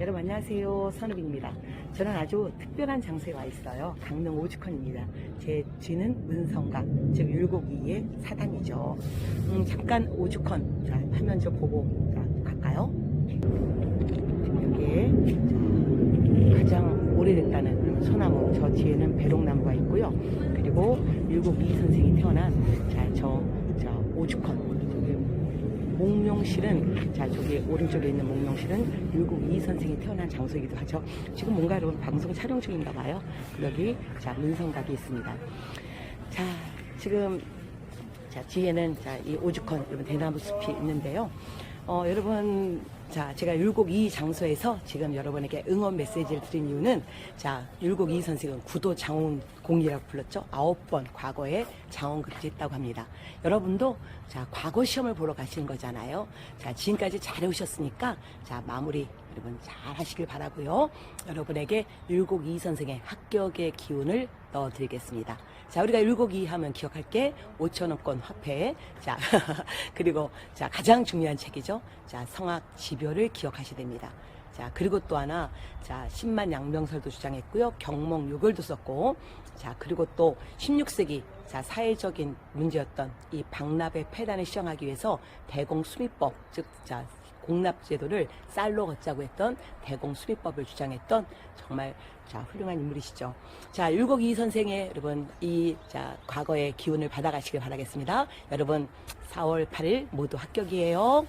여러분 안녕하세요. 선우빈입니다. 저는 아주 특별한 장소에 와 있어요. 강릉 오죽헌입니다. 제 쥐는 문성각, 즉 율곡이의 사당이죠. 음, 잠깐 오죽헌, 자, 화면 좀 보고 자, 갈까요? 여기에 자, 가장 오래됐다는 소나무, 저 뒤에는 배롱나무가 있고요. 그리고 율곡이 선생이 태어난 자, 저, 자, 오죽헌, 저기 몽룡실은 자 저기 오른쪽에 있는 몽룡실은 율곡 이 선생이 태어난 장소이기도 하죠. 지금 뭔가 여러분 방송 촬영 중인가 봐요. 여기 자 문성각이 있습니다. 자 지금 자 뒤에는 자 이 오죽헌 여러분 대나무 숲이 있는데요. 어 여러분 자 제가 율곡 이 장소에서 지금 여러분에게 응원 메시지를 드린 이유는 자 율곡 이 선생은 구도 장원 공이라고 불렀죠. 아홉 번 과거에 장원 그릇이 있다고 합니다. 여러분도 자 과거 시험을 보러 가시는 거잖아요. 자 지금까지 잘 해 오셨으니까 자 마무리 여러분 잘 하시길 바라고요. 여러분에게 율곡 이 선생의 합격의 기운을 넣어드리겠습니다. 자 우리가 율곡 이 하면 기억할 게 5천 원권 화폐 자 그리고 자 가장 중요한 책이죠. 자 성악 지별을 기억하셔야 됩니다. 자, 그리고 또 하나, 자, 10만 양명설도 주장했고요. 경몽 요걸도 썼고, 자, 그리고 또 16세기, 자, 사회적인 문제였던 이 박납의 폐단을 시정하기 위해서 대공 수미법, 즉, 자, 공납제도를 쌀로 걷자고 했던 대공수미법을 주장했던 정말 자 훌륭한 인물이시죠. 자 율곡 이 선생의 여러분 이 자 과거의 기운을 받아가시길 바라겠습니다. 여러분 4월 8일 모두 합격이에요.